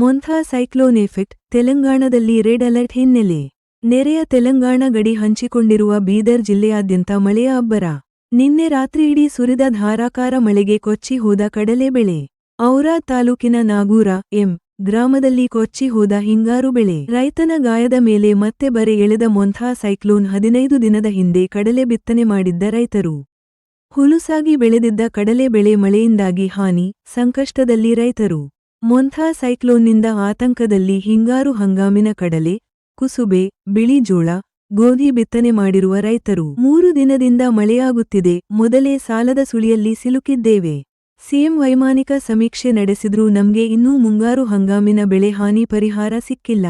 ಮೊಂಥಾ cyclone effect ತೆಲಂಗಾಣದಲ್ಲಿ red alert ಹಿನ್ನೆಲೆ. ನೆರೆಯ ತೆಲಂಗಾಣ ಗಡಿ ಹಂಚಿಕೊಂಡಿರುವ ಬೀದರ್ ಜಿಲ್ಲೆಯಾದ್ಯಂತ ಮಳೆಯ ಅಬ್ಬರ. ನಿನ್ನೆ ರಾತ್ರಿಯಿಡೀ ಸುರಿದ ಧಾರಾಕಾರ ಮಳೆಗೆ ಕೊಚ್ಚಿ ಹೋದ ಕಡಲೆ ಬೆಳೆ. ಔರಾ ತಾಲೂಕಿನ ನಾಗೂರ, ಎಂ, ಗ್ರಾಮದಲ್ಲಿ ಕೊಚ್ಚಿ ಹೋದ ಹಿಂಗಾರು ಬೆಳೆ. ರೈತನ ಗಾಯದ ಮೇಲೆ ಮತ್ತೆ ಬರೆ ಎಳೆದ ಮೊಂಥಾ ಸೈಕ್ಲೋನ್ ಹದಿನೈದು ದಿನದ ಹಿಂದೆ ಕಡಲೆ ಬಿತ್ತನೆ ಮಾಡಿದ್ದ ರೈತರು. ಹುಲುಸಾಗಿ ಬೆಳೆದಿದ್ದ ಕಡಲೆ ಬೆಳೆ ಮಳೆಯಿಂದಾಗಿ ಹಾನಿ, ಸಂಕಷ್ಟದಲ್ಲಿ ರೈತರು. ಮೊಂಥಾ ಸೈಕ್ಲೋನ್ನಿಂದ ಆತಂಕದಲ್ಲಿ ಹಿಂಗಾರು ಹಂಗಾಮಿನ ಕಡಲೆ, ಕುಸುಬೆ, ಬಿಳಿ ಜೋಳ, ಗೋಧಿ ಬಿತ್ತನೆ ಮಾಡಿರುವ ರೈತರು. ಮೂರು ದಿನದಿಂದ ಮಳೆಯಾಗುತ್ತಿದೆ. ಮೊದಲೇ ಸಾಲದ ಸುಳಿಯಲ್ಲಿ ಸಿಲುಕಿದ್ದೇವೆ. ಸಿಎಂ ವೈಮಾನಿಕ ಸಮೀಕ್ಷೆ ನಡೆಸಿದ್ರೂ ನಮ್ಗೆ ಇನ್ನೂ ಮುಂಗಾರು ಹಂಗಾಮಿನ ಬೆಳೆ ಹಾನಿ ಪರಿಹಾರ ಸಿಕ್ಕಿಲ್ಲ.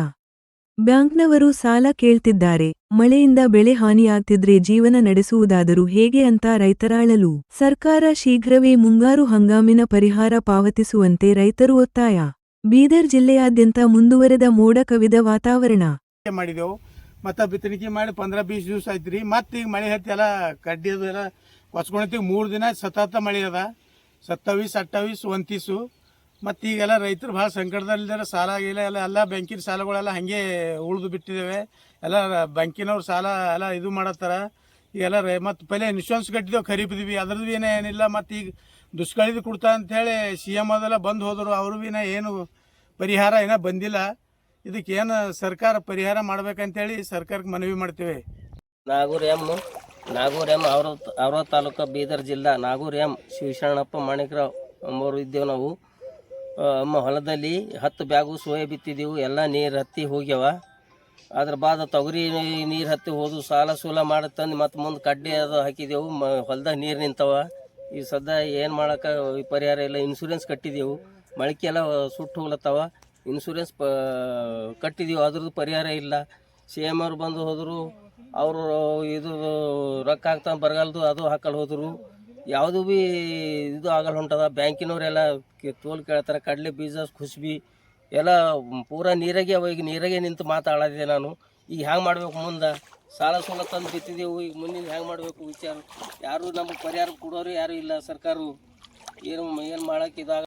ಬ್ಯಾಂಕ್ನವರು ಸಾಲ ಕೇಳ್ತಿದ್ದಾರೆ. ಮಳೆಯಿಂದ ಬೆಳೆ ಹಾನಿಯಾಗ್ತಿದ್ರೆ ಜೀವನ ನಡೆಸುವುದಾದರೂ ಹೇಗೆ ಅಂತ ರೈತರಾಳಲು ಸರ್ಕಾರ ಶೀಘ್ರವೇ ಮುಂಗಾರು ಹಂಗಾಮಿನ ಪರಿಹಾರ ಪಾವತಿಸುವಂತೆ ರೈತರು ಒತ್ತಾಯ. ಬೀದರ್ ಜಿಲ್ಲೆಯಾದ್ಯಂತ ಮುಂದುವರೆದ ಮೋಡ ಕವಿದ ವಾತಾವರಣ ಮಾಡಿದೆವು. ಮತ ಬಿತ್ತಣಿಕೆ ಮಾಡಿ ಪಂದ್ರ ಬೀಸ್ ದಿವಸ ಆಯ್ತು ರೀ ಮತ್ತೆ ಈಗ ಮಳೆ ಹತ್ತಿ ಎಲ್ಲ ಕಡ್ಡಿ ಎಲ್ಲ ಕೊಚ್ಕೊಂಡೈತಿ ಮೂರು ದಿನ ಸತತ ಮಳೆ ಅದ. ಸತ್ತವೀಸ್, ಅಟ್ಟವೀಸ್ ಒಂತೀಸು ಮತ್ತು ಈಗೆಲ್ಲ ರೈತರು ಭಾಳ ಸಂಕಟದಲ್ಲಿದ್ದಾರೆ. ಸಾಲ ಗೀಲ ಎಲ್ಲ ಎಲ್ಲ ಬ್ಯಾಂಕಿನ ಸಾಲಗಳೆಲ್ಲ ಹಾಗೆ ಉಳಿದು ಬಿಟ್ಟಿದ್ದಾವೆ ಎಲ್ಲ ಬ್ಯಾಂಕಿನವ್ರು ಸಾಲ ಎಲ್ಲ ಇದು ಮಾಡತ್ತಾರ. ಈಗೆಲ್ಲ ರೈ, ಮತ್ತು ಪೈಲೆ ಇನ್ಶೂರೆನ್ಸ್ ಕಟ್ಟಿದ್ದೇವೆ ಖರೀದಿದ್ವಿ. ಅದ್ರದ್ದು ಏನೇ ಏನಿಲ್ಲ. ಮತ್ತು ಈಗ ದುಷ್ಕಳಿದು ಕೊಡ್ತಾ ಅಂತೇಳಿ ಸಿ ಎಂ ಅದೆಲ್ಲ ಬಂದು ಹೋದರು. ಅವರು ಭೀನ ಏನು ಪರಿಹಾರ ಏನೋ ಬಂದಿಲ್ಲ. ಇದಕ್ಕೆ ಏನು ಸರ್ಕಾರ ಪರಿಹಾರ ಮಾಡ್ಬೇಕಂತೇಳಿ ಸರ್ಕಾರಕ್ಕೆ ಮನವಿ ಮಾಡ್ತೇವೆ. ನಾಗೂರ್ ಎಂ ನಾಗೂರ್ ಎಂ ಅವ್ರ ಅವ್ರ ತಾಲೂಕು ಬೀದರ್ ಜಿಲ್ಲಾ ನಾಗೂರ್ ಎಂ ಶಿವಶರಣಪ್ಪ ಮಾಣಿಕರಾವ್ ಅಂಬೋರು ಇದ್ದೇವೆ ನಾವು. ಹೊಲದಲ್ಲಿ ಹತ್ತು ಬ್ಯಾಗು ಸೋಯಾ ಬಿತ್ತಿದ್ದೆವು ಎಲ್ಲ ನೀರು ಹತ್ತಿ ಹೋಗ್ಯಾವ. ಅದ್ರ ಬಾದ ತೊಗರಿ ನೀರು ಹತ್ತಿ ಹೋದು, ಸಾಲ ಸೂಲ ಮಾಡತ್ತಂದು ತಂದು ಮತ್ತು ಮುಂದೆ ಕಡ್ಡಿ ಅದು ಹಾಕಿದೆವು. ಮ, ಹೊಲ್ದಾಗ ನೀರು ನಿಂತವ. ಈ ಸದ್ಯ ಏನು ಮಾಡೋಕೆ ಪರಿಹಾರ ಇಲ್ಲ. ಇನ್ಸೂರೆನ್ಸ್ ಕಟ್ಟಿದೆವು. ಮೊಳಕೆ ಎಲ್ಲ ಸುಟ್ಟು ಹೋಗ್ಲತ್ತವ. ಇನ್ಸೂರೆನ್ಸ್ ಪ, ಕಟ್ಟಿದೆವು. ಅದ್ರದ್ದು ಪರಿಹಾರ ಇಲ್ಲ. ಸಿ ಎಂ ಅವ್ರು ಬಂದು ಹೋದರು. ಅವರು ಇದು ರೊಕ್ಕ ಹಾಕ್ತಾನೆ ಬರಗಾಲದು, ಅದು ಹಾಕಲು ಹೋದರು. ಯಾವುದು ಭೀ ಇದು ಆಗಲ್ಲ ಹೊಂಟದ. ಬ್ಯಾಂಕಿನವರೆಲ್ಲ ತೋಲ್ ಕೇಳ್ತಾರೆ, ಕಡಲೆ ಬೀಜ ಖುಷ್ಬಿ ಎಲ್ಲ ಪೂರಾ ನೀರಾಗೆ ಅವ. ಈಗ ನೀರಾಗೆ ನಿಂತು ಮಾತಾಡೋದಿದೆ ನಾನು. ಈಗ ಹ್ಯಾಂಗೆ ಮಾಡಬೇಕು ಮುಂದೆ? ಸಾಲ ಸೂಲ ತಂದು ಬಿತ್ತಿದ್ದೆವು ಈಗ ಮುಂದಿನ ಹ್ಯಾಂಗೆ ಮಾಡಬೇಕು ವಿಚಾರ? ಯಾರು ನಮಗೆ ಪರಿಹಾರ ಕೊಡೋರು ಯಾರು ಇಲ್ಲ ಸರ್ಕಾರ ಏನು ಏನು ಮಾಡೋಕೆ ಇದಾಗ